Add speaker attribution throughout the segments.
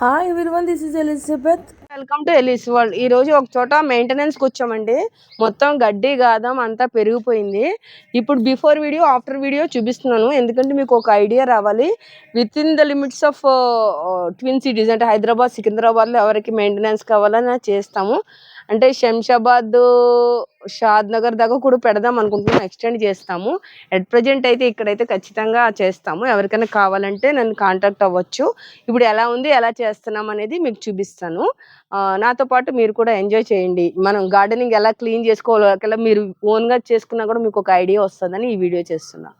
Speaker 1: Hi everyone this is Elizabeth
Speaker 2: welcome to Eli's world ఈ రోజు ఒక చోట మెయింటెనెన్స్కి వచ్చామండి. మొత్తం గడ్డి గాదం అంతా పెరిగిపోయింది. ఇప్పుడు బిఫోర్ వీడియో ఆఫ్టర్ వీడియో చూపిస్తున్నాను. ఎందుకంటే మీకు ఒక ఐడియా రావాలి. Within the limits of twin cities అంటే హైదరాబాద్ సికింద్రాబాద్లో ఎవరికి మెయింటెనెన్స్ కావాలని చేస్తాము. అంటే శంషాబాద్ షాద్ నగర్ దాకా కూడా పెడదాం అనుకుంటున్నాం ఎక్స్టెండ్ చేస్తాము. అట్ ప్రజెంట్ అయితే ఇక్కడైతే ఖచ్చితంగా చేస్తాము. ఎవరికైనా కావాలంటే నన్ను కాంటాక్ట్ అవ్వచ్చు. ఇప్పుడు ఎలా ఉంది ఎలా చేస్తున్నాం అనేది మీకు చూపిస్తాను. నాతో పాటు మీరు కూడా ఎంజాయ్ చేయండి. మనం గార్డెనింగ్ ఎలా క్లీన్ చేసుకోవాలి మీరు ఓన్గా చేసుకున్నా కూడా మీకు ఒక ఐడియా వస్తుందని ఈ వీడియో చేస్తున్నా.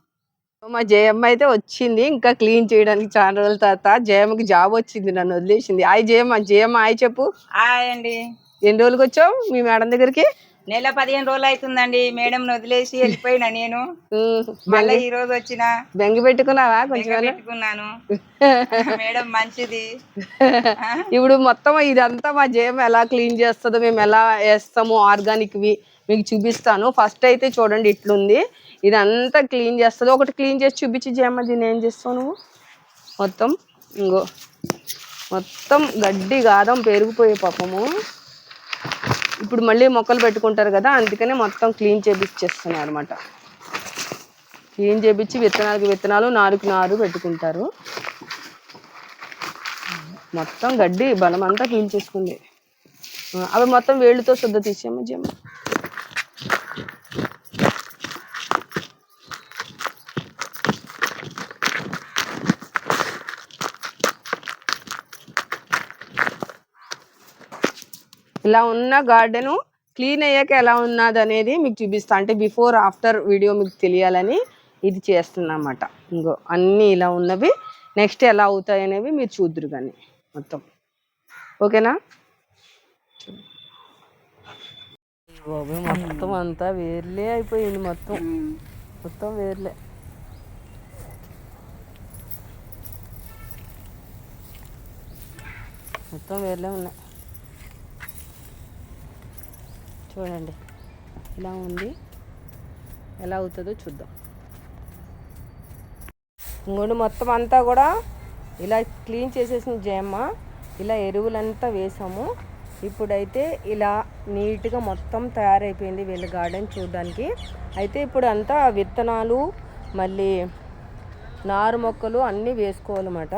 Speaker 2: మా జయమ్మ అయితే వచ్చింది ఇంకా క్లీన్ చేయడానికి చాలా రోజుల తర్వాత. జయమ్మకి జాబ్ వచ్చింది నన్ను వదిలేసింది. హాయ్ జయమ్మ జయమ్మ హాయ్ చెప్పు.
Speaker 3: హాయ్ అండి.
Speaker 2: ఎన్ని రోజులకి వచ్చావు మీ మేడం దగ్గరికి?
Speaker 3: నెల పదిహేను రోజులు అవుతుందండి. మేడం వదిలేసి వెళ్ళిపోయినా నేను. మళ్ళీ ఈ రోజు వచ్చిన.
Speaker 2: బెంగ పెట్టుకున్నావా కొంచెం
Speaker 3: పెట్టుకున్నాను. మేడం మంచిది?
Speaker 2: ఇప్పుడు మొత్తం ఇదంతా మా జయం ఎలా క్లీన్ చేస్తుందో మేము ఎలా వేస్తాము ఆర్గానిక్ వి మీకు చూపిస్తాను. ఫస్ట్ అయితే చూడండి ఇట్లుంది. ఇదంతా క్లీన్ చేస్తుంది ఒకటి క్లీన్ చేసి చూపించి జయమ్మ దీన్ని ఏం చేస్తావు నువ్వు? మొత్తం ఇంకో మొత్తం గడ్డి గాదం పెరిగిపోయే పాపము. ఇప్పుడు మళ్ళీ మొక్కలు పెట్టుకుంటారు కదా అందుకనే మొత్తం క్లీన్ చేపించేస్తున్నారు అనమాట క్లీన్ చేపించి విత్తనాలకు విత్తనాలు నారుకు నారు పెట్టుకుంటారు. మొత్తం గడ్డి బలం అంతా క్లీన్ చేసుకుంది. అవి మొత్తం వేళ్ళతో శుద్ధ తీసేయమ్మ జమ్మ ఇలా ఉన్న గార్డెను క్లీన్ అయ్యాక ఎలా ఉన్నది అనేది మీకు చూపిస్తా. అంటే బిఫోర్ ఆఫ్టర్ వీడియో మీకు తెలియాలని ఇది చేస్తున్నా ఇంకో అన్నీ ఇలా ఉన్నవి. నెక్స్ట్ ఎలా అవుతాయి అనేవి మీరు చూద్దరు కానీ మొత్తం. ఓకేనా? మొత్తం అంతా వేర్లే అయిపోయింది మొత్తం. మొత్తం వేర్లే. మొత్తం వేర్లే ఉన్నాయి. చూడండి. ఇలా ఉంది. ఎలా అవుతుందో చూద్దాం. ఇంకోటి మొత్తం అంతా కూడా ఇలా క్లీన్ చేసేసిన జేమ్మ ఇలా ఎరువులంతా వేసాము. ఇప్పుడైతే ఇలా నీట్గా మొత్తం తయారైపోయింది వీళ్ళ గార్డెన్ చూడడానికి. అయితే ఇప్పుడు అంతా విత్తనాలు మళ్ళీ నారు మొక్కలు అన్నీ వేసుకోవాలన్నమాట.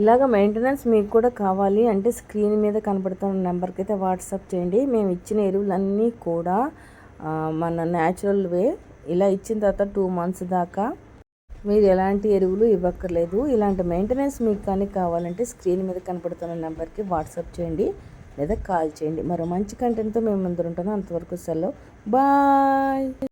Speaker 2: ఇలాగ మెయింటెనెన్స్ మీకు కూడా కావాలి అంటే స్క్రీన్ మీద కనబడుతున్న నెంబర్కి అయితే వాట్సాప్ చేయండి. మేము ఇచ్చిన ఎరువులన్నీ కూడా మన న్యాచురల్ వే. ఇలా ఇచ్చిన తర్వాత టూ మంత్స్ దాకా మీరు ఎలాంటి ఎరువులు ఇవ్వక్కర్లేదు. ఇలాంటి మెయింటెనెన్స్ మీకు కానీ కావాలంటే స్క్రీన్ మీద కనబడుతున్న నెంబర్కి వాట్సాప్ చేయండి. లేదా కాల్ చేయండి. మరో మంచి కంటెంట్తో మేము ముందు ఉంటాను అంతవరకు సెలవు. బాయ్